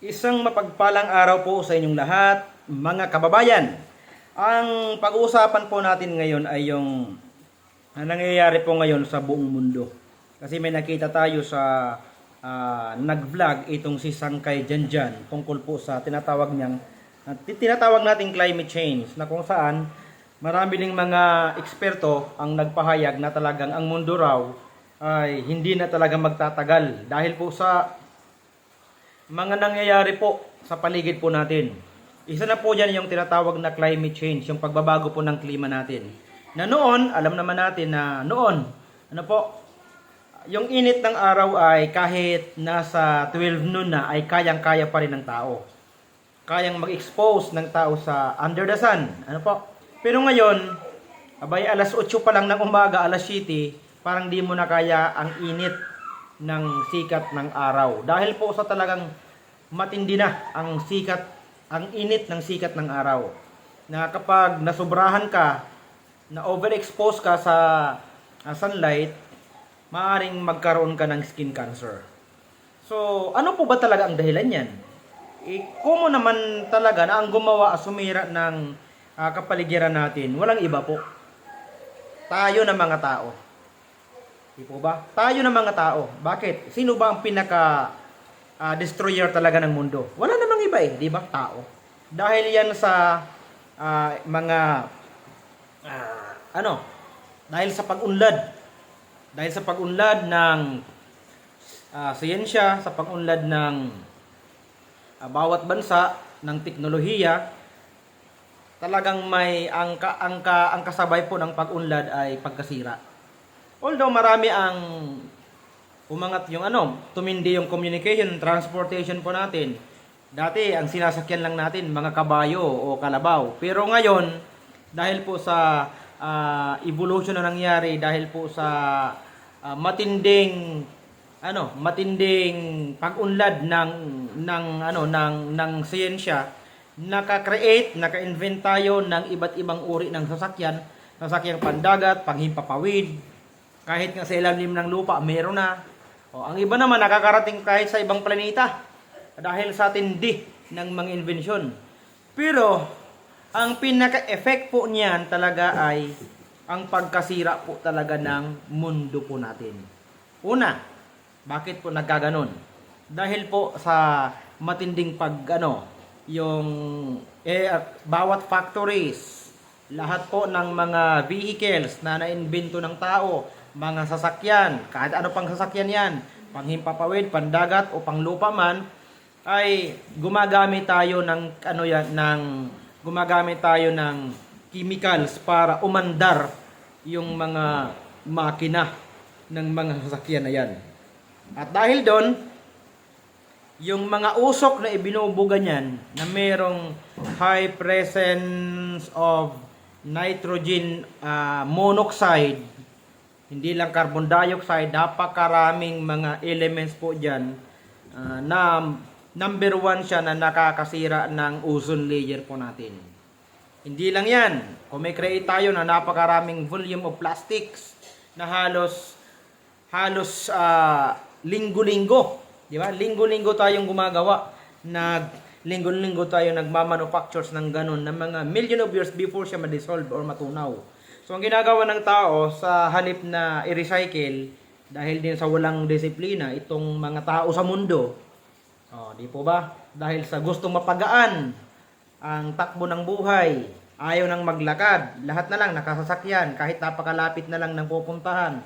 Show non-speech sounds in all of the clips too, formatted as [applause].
Isang mapagpalang araw po sa inyong lahat, mga kababayan. Ang pag-uusapan po natin ngayon ay yung ang nangyayari po ngayon sa buong mundo. Kasi may nakita tayo sa ah, nag-vlog itong si Sangkay Janjan tungkol po sa tinatawag niyang ti- tinatawag nating climate change na kung saan marami ding mga eksperto ang nagpahayag na talagang ang mundo raw ay hindi na talaga magtatagal dahil po sa mga nangyayari po sa paligid po natin. Isa na po dyan yung tinatawag na climate change, yung pagbabago po ng klima natin. Na noon, alam naman natin na noon, ano po, yung init ng araw ay kahit nasa 12 noon na ay kayang-kaya pa rin ng tao. Kayang mag-expose ng tao sa under the sun. Ano po? Pero ngayon, abay alas 8 pa lang ng umaga, alas 7, parang di mo na kaya ang init ng sikat ng araw. Dahil po sa talagang matindi na ang sikat, ang init ng sikat ng araw. Na kapag nasubrahan ka, na overexpose ka sa ah, sunlight, maaring magkaroon ka ng skin cancer. So, ano po ba talaga ang dahilan yan? Eh, kumo naman talaga na ang gumawa at sumira ng ah, kapaligiran natin, walang iba po. Tayo na mga tao. Di po ba? Tayo na mga tao. Bakit? Sino ba ang pinaka ah, destroyer talaga ng mundo? Wala namang iba eh, di ba? Tao. Dahil yan sa ah, mga ah, ano? Dahil sa pag-unlad. Dahil sa pag-unlad ng ah, siyensya, sa pag-unlad ng ah, bawat bansa ng teknolohiya, talagang may ang ang, ang kasabay po ng pag-unlad ay pagkasira. Although marami ang umangat yung ano, tumindi yung communication, transportation po natin. Dati, ang sinasakyan lang natin, mga kabayo o kalabaw. Pero ngayon, dahil po sa ah, evolution na nangyari, dahil po sa ah, matinding ano, matinding pag-unlad ng ng ano ng ng siyensya, naka-create, naka-invent tayo ng iba't ibang uri ng sasakyan, sasakyang pandagat, panghimpapawid, kahit nga sa ilalim ng lupa, meron na. O, ang iba naman nakakarating kahit sa ibang planeta dahil sa tindi ng mga inbensyon. Pero ang pinaka-effect po niyan talaga ay ang pagkasira po talaga ng mundo po natin. Una, bakit po nagkaganon? Dahil po sa matinding pag ano, yung eh, bawat factories, lahat po ng mga vehicles na naimbento ng tao, mga sasakyan, kahit ano pang sasakyan yan, panghimpapawid, pandagat o panglupa man, ay gumagamit tayo ng ano yan, ng gumagamit tayo ng chemicals para umandar yung mga makina ng mga sasakyan na yan. At dahil doon, yung mga usok na ibinubuga niyan na merong high presence of nitrogen ah, monoxide, hindi lang carbon dioxide, napakaraming mga elements po dyan ah, na number one siya na nakakasira ng ozone layer po natin. Hindi lang yan. Kung may create tayo na napakaraming volume of plastics na halos halos ah, linggo-linggo, di ba? Linggo-linggo tayong gumagawa. Nag linggo-linggo tayo nagmamanufactures ng ganun na mga million of years before siya ma-dissolve or matunaw. So ang ginagawa ng tao sa halip na i-recycle dahil din sa walang disiplina itong mga tao sa mundo. Oh, di po ba? Dahil sa gustong mapagaan ang takbo ng buhay, ayaw nang maglakad, lahat na lang nakasasakyan kahit napakalapit na lang ng pupuntahan.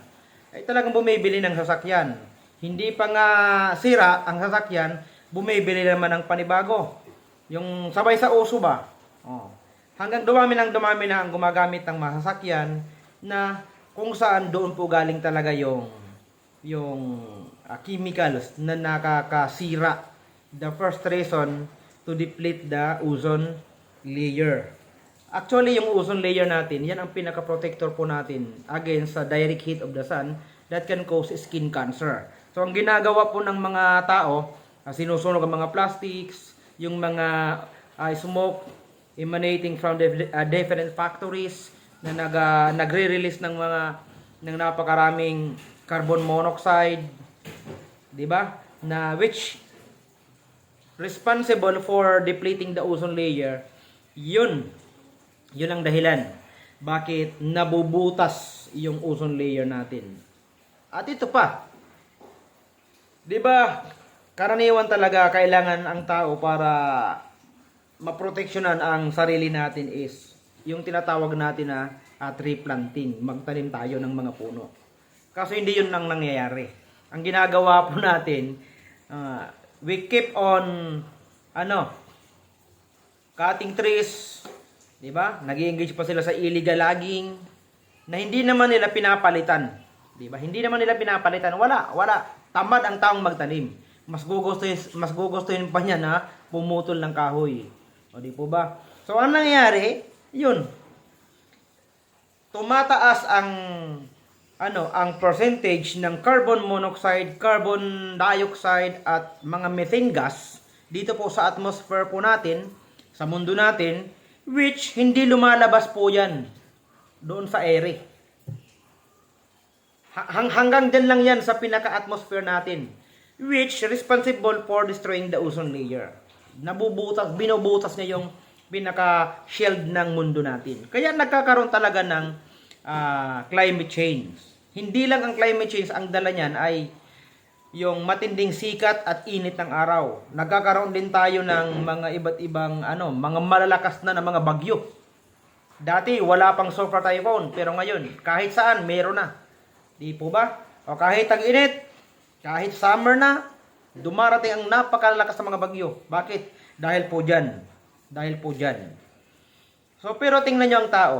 Ay talagang bumibili ng sasakyan. Hindi pa nga sira ang sasakyan, bumibili naman ng panibago. Yung sabay sa uso ba? Oh. Hanggang dumami ng dumami na ang gumagamit ng mga sasakyan na kung saan doon po galing talaga yung yung ah, chemicals na nakakasira. The first reason to deplete the ozone layer. Actually, yung ozone layer natin, yan ang pinaka-protector po natin against sa direct heat of the sun that can cause skin cancer. So, ang ginagawa po ng mga tao, uh, sinusunog ang mga plastics, yung mga ah, smoke emanating from the uh, different factories na nag, ah, nagre-release ng mga ng napakaraming carbon monoxide, 'di ba? Na which responsible for depleting the ozone layer, yun, yun ang dahilan bakit nabubutas yung ozone layer natin. At ito pa, di ba, karaniwan talaga kailangan ang tao para maproteksyonan ang sarili natin is yung tinatawag natin na ah, tree planting, magtanim tayo ng mga puno. Kaso hindi yun ang nangyayari. Ang ginagawa po [laughs] natin, ah, we keep on, ano, cutting trees, di ba? Nag-engage pa sila sa illegal logging, na hindi naman nila pinapalitan. Di ba? Hindi naman nila pinapalitan. Wala, wala. Tamad ang taong magtanim. Mas gugustuhin, mas gugustuhin pa niya na pumutol ng kahoy. O di po ba? So, ano nangyayari? Yun. Tumataas ang ano, ang percentage ng carbon monoxide, carbon dioxide at mga methane gas dito po sa atmosphere po natin, sa mundo natin, which hindi lumalabas po yan doon sa ere. Ha- hang- hanggang dyan lang yan sa pinaka-atmosphere natin, which responsible for destroying the ozone layer. Nabubutas, binubutas niya yung pinaka-shield ng mundo natin. Kaya nagkakaroon talaga ng ah, climate change. Hindi lang ang climate change, ang dala niyan ay yung matinding sikat at init ng araw. Nagkakaroon din tayo ng mga iba't ibang ano, mga malalakas na na mga bagyo. Dati wala pang super typhoon, pero ngayon kahit saan meron na. Di po ba? O kahit tag-init, kahit summer na, dumarating ang napakalakas na mga bagyo. Bakit? Dahil po dyan. Dahil po dyan. So, pero tingnan nyo ang tao.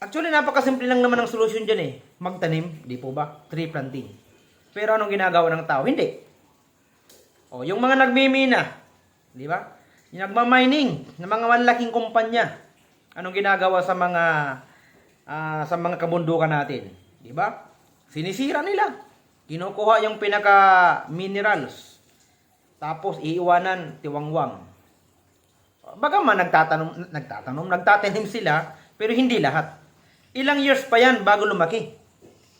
Actually, napakasimple lang naman ang solusyon dyan eh. Magtanim, di po ba? Tree planting. Pero anong ginagawa ng tao? Hindi. O, yung mga nagmimina, di ba? Yung nagmamining ng mga malaking kumpanya. Anong ginagawa sa mga ah, sa mga kabundukan natin? Di ba? Sinisira nila. Kinukuha yung pinaka minerals. Tapos iiwanan tiwangwang. Bagaman nagtatanong, nagtatanong, nagtatanim sila, pero hindi lahat. Ilang years pa yan bago lumaki.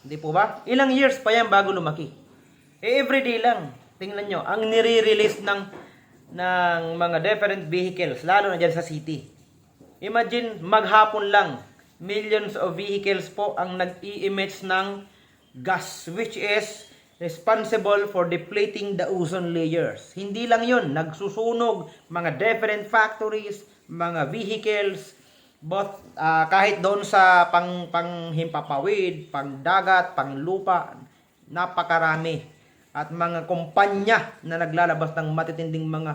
Hindi po ba? Ilang years pa yan bago lumaki. Eh, everyday lang. Tingnan nyo, ang nire-release ng, ng mga different vehicles, lalo na dyan sa city. Imagine, maghapon lang, millions of vehicles po ang nag-i-emit ng gas, which is responsible for depleting the ozone layers. Hindi lang yun, nagsusunog mga different factories, mga vehicles, both ah, kahit doon sa pang panghimpapawid, pangdagat, panglupa, napakarami at mga kumpanya na naglalabas ng matitinding mga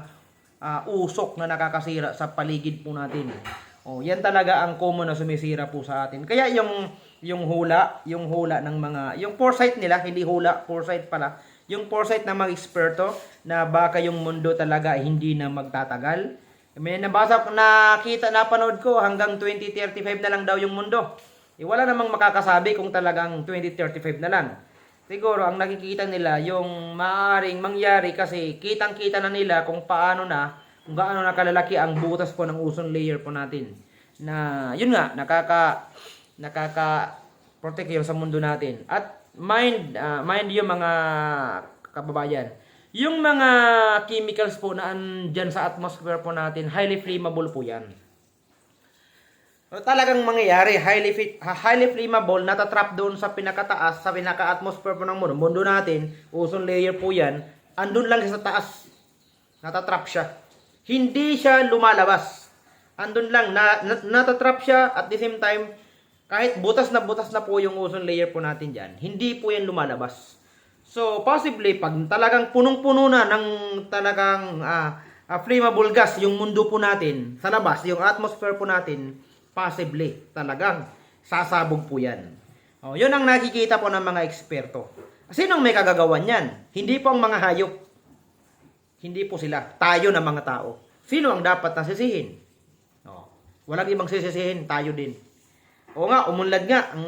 ah, usok na nakakasira sa paligid po natin. Oh, yan talaga ang common na sumisira po sa atin. Kaya yung yung hula, yung hula ng mga yung foresight nila, hindi hula, foresight pala. Yung foresight ng mga eksperto na baka yung mundo talaga ay hindi na magtatagal. May nabasa nakita, napanood ko hanggang 2035 na lang daw yung mundo. Eh, wala namang makakasabi kung talagang 2035 na lang. Siguro, ang nakikita nila, yung maaaring mangyari kasi kitang-kita na nila kung paano na, kung gaano na kalalaki ang butas po ng ozone layer po natin. Na, yun nga, nakaka, nakaka protect yun sa mundo natin. At mind, ah, mind yung mga kababayan, yung mga chemicals po na andyan sa atmosphere po natin, highly flammable po yan. So, talagang mangyayari, highly, highly flammable, natatrap doon sa pinakataas, sa pinaka-atmosphere po ng mundo, mundo natin, ozone layer po yan, andun lang sa taas, natatrap siya. Hindi siya lumalabas. Andun lang, na, na, natatrap siya at the same time, kahit butas na butas na po yung ozone layer po natin dyan, hindi po yan lumalabas. So, possibly, pag talagang punong-puno na ng talagang ah, ah, flammable gas yung mundo po natin, sa labas, yung atmosphere po natin, possibly, talagang sasabog po yan. Oh, yun ang nakikita po ng mga eksperto. Sinong may kagagawan yan? Hindi po ang mga hayop. Hindi po sila. Tayo na mga tao. Sino ang dapat nasisihin? Oh, walang ibang sisisihin, tayo din. O nga, umunlad nga ang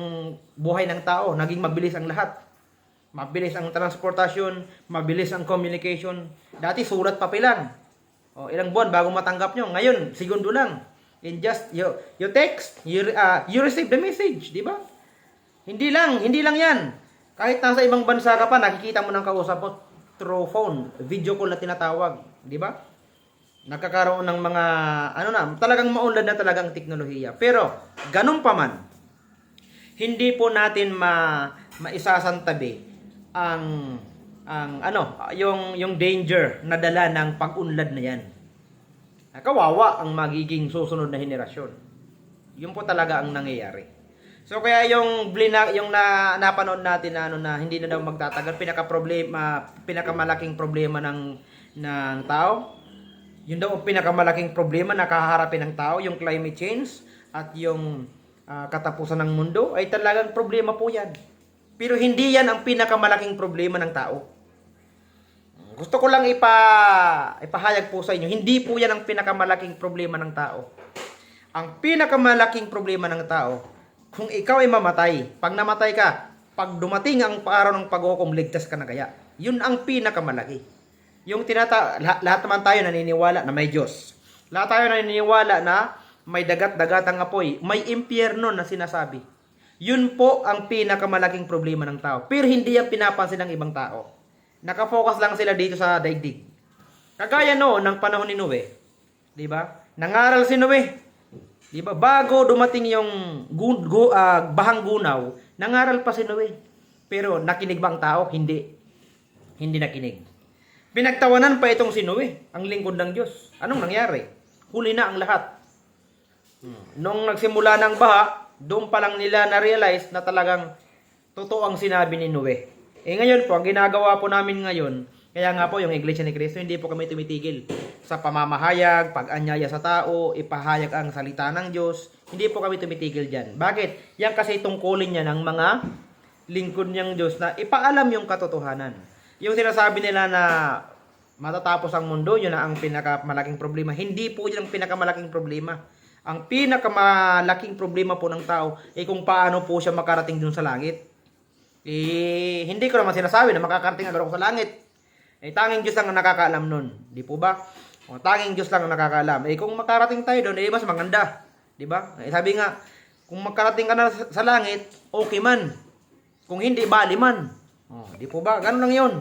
buhay ng tao. Naging mabilis ang lahat. Mabilis ang transportasyon, mabilis ang communication. Dati surat papilan. O, ilang buwan bago matanggap nyo. Ngayon, segundo lang. In just, you, you text, you, uh, you receive the message, di ba? Hindi lang, hindi lang yan. Kahit nasa ibang bansa ka pa, nakikita mo ng kausap mo. through phone, video call na tinatawag, di ba? Nakakaroon ng mga, ano na, talagang maunlad na talagang teknolohiya. Pero, ganun pa man, hindi po natin ma maisasantabi ang ang ano, yung yung danger na dala ng pag-unlad na 'yan. Kawawa ang magiging susunod na henerasyon. Yun po talaga ang nangyayari. So kaya yung blina, yung na napanood natin na ano na hindi na daw magtatagal pinaka problema pinakamalaking problema ng ng tao. Yun daw ang pinakamalaking problema na kaharapin ng tao, yung climate change at yung ah, katapusan ng mundo ay talagang problema po 'yan. Pero hindi 'yan ang pinakamalaking problema ng tao. Gusto ko lang ipa ipahayag po sa inyo, hindi po 'yan ang pinakamalaking problema ng tao. Ang pinakamalaking problema ng tao, kung ikaw ay mamatay, pag namatay ka, pag dumating ang araw ng paghukom, ligtas ka na kaya. Yun ang pinakamalaki. Yung tinata lahat, lahat naman tayo naniniwala na may Diyos. Lahat tayo naniniwala na may dagat-dagatang apoy, may impyerno na sinasabi. Yun po ang pinakamalaking problema ng tao. Pero hindi yan pinapansin ng ibang tao. Nakafocus lang sila dito sa daigdig. Kagaya noon ng panahon ni Noe, 'di ba? Nangaral si Noe. 'Di ba? Bago dumating yung gu, gu, ah, bahang gunaw, nangaral pa si Noe. Pero nakinig ba ang tao? Hindi. Hindi nakinig. Pinagtawanan pa itong si Noe, ang lingkod ng Diyos. Anong nangyari? Huli na ang lahat. Nung nagsimula ng baha, doon pa lang nila na-realize na talagang totoo ang sinabi ni Noe. Eh ngayon po, ang ginagawa po namin ngayon, kaya nga po yung Iglesia ni Cristo, hindi po kami tumitigil sa pamamahayag, pag-anyaya sa tao, ipahayag ang salita ng Diyos. Hindi po kami tumitigil dyan. Bakit? Yan kasi tungkulin niya ng mga lingkod niyang Diyos na ipaalam yung katotohanan. Yung sinasabi nila na matatapos ang mundo, yun na ang pinakamalaking problema. Hindi po yun ang pinakamalaking problema. Ang pinakamalaking problema po ng tao ay kung paano po siya makarating dun sa langit. Eh, hindi ko naman sinasabi na makakarating agad ako sa langit. Eh, tanging Diyos lang ang nakakaalam nun. Di po ba? O, tanging Diyos lang ang nakakaalam. Eh, kung makarating tayo doon, eh, mas maganda. Di ba? Eh, sabi nga, kung makarating ka na sa langit, okay man. Kung hindi, bali man. O, di po ba? Ganun lang yun.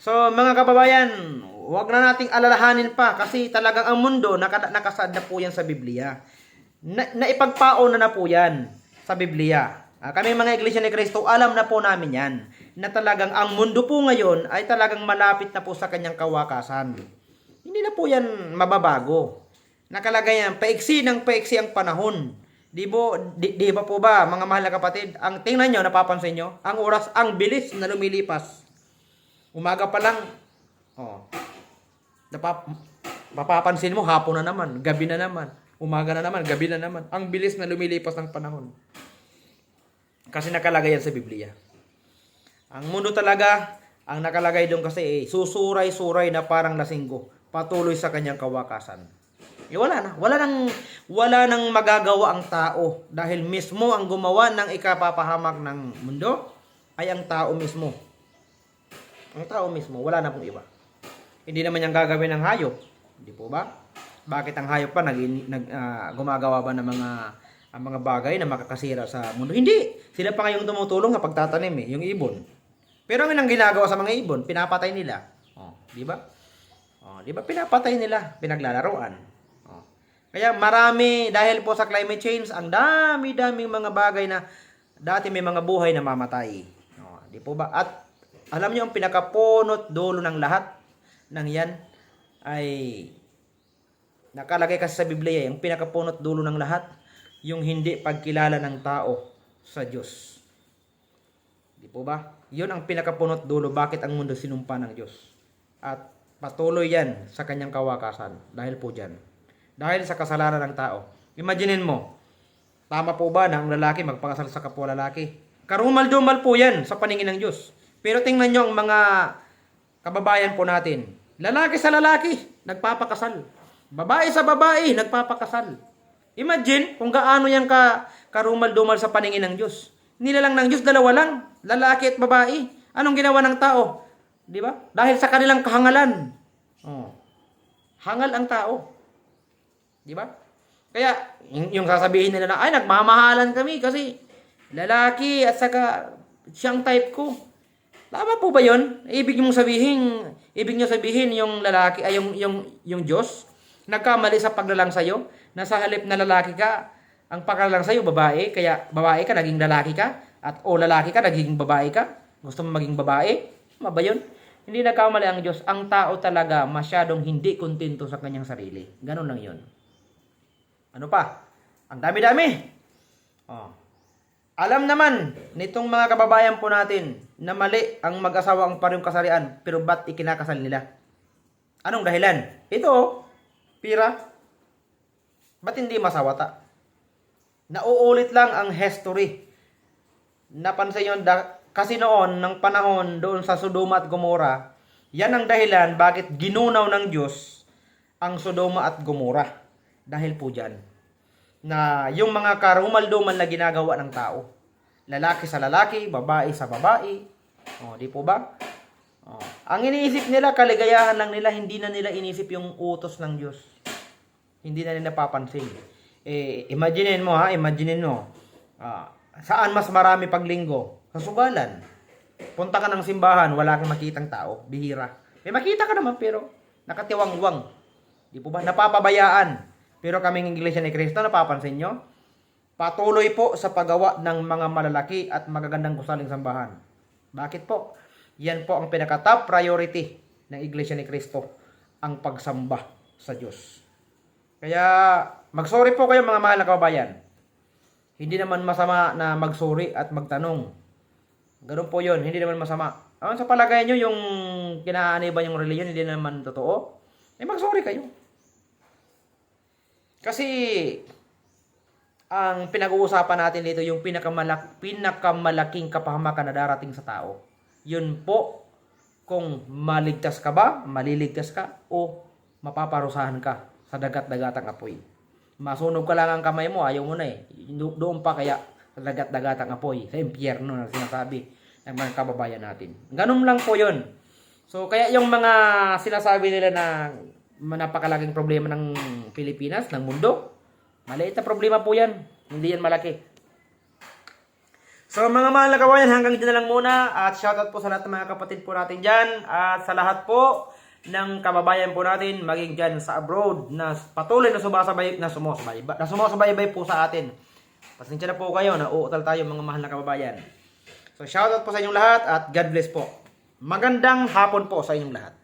So, mga kababayan, huwag na nating alalahanin pa kasi talagang ang mundo, naka, nakasad na po yan sa Biblia. Na, naipagpaon na na po yan sa Biblia. Ah, kami mga Iglesia ni Cristo, alam na po namin yan na talagang ang mundo po ngayon ay talagang malapit na po sa kanyang kawakasan. Hindi na po yan mababago. Nakalagay yan, paiksi ng paiksi ang panahon. Di, bo, di, di ba po ba, mga mahal na kapatid, ang tingnan nyo, napapansin nyo, ang oras, ang bilis na lumilipas. Umaga pa lang, oh, napap, mapapansin mo, hapon na naman, gabi na naman, umaga na naman, gabi na naman. Ang bilis na lumilipas ng panahon. Kasi nakalagay yan sa Biblia. Ang mundo talaga, ang nakalagay doon kasi eh, susuray-suray na parang lasinggo, patuloy sa kanyang kawakasan. Eh wala na, wala nang wala nang magagawa ang tao dahil mismo ang gumawa ng ikapapahamak ng mundo ay ang tao mismo. Ang tao mismo, wala na pong iba. Hindi naman yung gagawin ng hayop, hindi po ba? Bakit ang hayop pa nag, nag ah, gumagawa ba ng mga ang mga bagay na makakasira sa mundo. Hindi. Sila pa ngayong tumutulong sa pagtatanim eh, yung ibon. Pero ang ginagawa sa mga ibon, pinapatay nila. Oh, di ba? Oh, di ba pinapatay nila, pinaglalaroan. Kaya marami dahil po sa climate change, ang dami-daming mga bagay na dati may mga buhay na mamatay. Oh, di po ba? At alam niyo ang pinakapunot dulo ng lahat ng yan ay nakalagay kasi sa Biblia, yung pinakapunot dulo ng lahat yung hindi pagkilala ng tao sa Diyos. Di po ba? Yun ang pinakapunot dulo bakit ang mundo sinumpa ng Diyos. At patuloy yan sa kanyang kawakasan dahil po dyan. Dahil sa kasalanan ng tao. Imaginin mo, tama po ba na ang lalaki magpakasal sa kapwa lalaki? Karumal-dumal po yan sa paningin ng Diyos. Pero tingnan nyo ang mga kababayan po natin. Lalaki sa lalaki, nagpapakasal. Babae sa babae, nagpapakasal. Imagine kung gaano yan ka karumal-dumal sa paningin ng Diyos. Nilalang ng Diyos, dalawa lang, lalaki at babae. Anong ginawa ng tao? Di ba? Dahil sa kanilang kahangalan. Oh. Hangal ang tao. Di ba? Kaya, yung, sasabihin nila na, ay, nagmamahalan kami kasi lalaki at saka siyang type ko. Tama po ba 'yon? Ibig mong sabihin, ibig niyo sabihin yung lalaki ay yung yung yung Diyos nagkamali sa paglalang sa iyo na sa halip na lalaki ka, ang paglalang sa iyo babae, kaya babae ka naging lalaki ka at o lalaki ka naging babae ka. Gusto mo maging babae? Tama ba 'yon? Hindi nagkamali ang Diyos. Ang tao talaga masyadong hindi kontento sa kanyang sarili. Ganun lang 'yon. Ano pa? Ang dami-dami. Oh. Alam naman nitong mga kababayan po natin na mali ang mag-asawa ang parehong kasarian pero ba't ikinakasal nila? Anong dahilan? Ito, pira. Ba't hindi masawata? Nauulit lang ang history. Napansin da- kasi noon, ng panahon doon sa Sodoma at Gomora, yan ang dahilan bakit ginunaw ng Diyos ang Sodoma at Gomora. Dahil po dyan na yung mga karumalduman na ginagawa ng tao. Lalaki sa lalaki, babae sa babae. O, di po ba? O, ang iniisip nila, kaligayahan lang nila, hindi na nila inisip yung utos ng Diyos. Hindi na nila papansin. Eh, imaginin mo ha, imaginin mo. Ah, saan mas marami paglinggo? Sa sugalan. Punta ka ng simbahan, wala kang makitang tao, bihira. May makita ka naman pero nakatiwangwang. Di po ba? Napapabayaan. Pero kaming Iglesia ni Cristo, napapansin nyo? Patuloy po sa paggawa ng mga malalaki at magagandang gusaling sambahan. Bakit po? Yan po ang pinaka-top priority ng Iglesia ni Cristo, ang pagsamba sa Diyos. Kaya, magsorry po kayo mga mahal na kababayan. Hindi naman masama na magsorry at magtanong. Ganun po yun, hindi naman masama. Ang sa palagay nyo, yung kinaaniban yung reliyon, hindi naman totoo, eh magsorry kayo. Kasi ang pinag-uusapan natin dito yung pinakamalak pinakamalaking kapahamakan na darating sa tao. Yun po kung maligtas ka ba, maliligtas ka o mapaparusahan ka sa dagat-dagatang apoy. Masunog ka lang ang kamay mo, ayaw mo na eh. Do- Doon pa kaya sa dagat-dagatang apoy, sa impyerno na sinasabi ng mga kababayan natin. Ganun lang po yun. So, kaya yung mga sinasabi nila na napakalaking problema ng Pilipinas, ng mundo, maliit na problema po yan. Hindi yan malaki. So mga mahal na kawayan, hanggang dito na lang muna at shoutout po sa lahat ng mga kapatid po natin dyan at sa lahat po ng kababayan po natin maging dyan sa abroad na patuloy na sumasabay na sumasabay na sumasabay po sa atin. Pasensya na po kayo na uutal tayo mga mahal na kababayan. So shoutout po sa inyong lahat at God bless po. Magandang hapon po sa inyong lahat.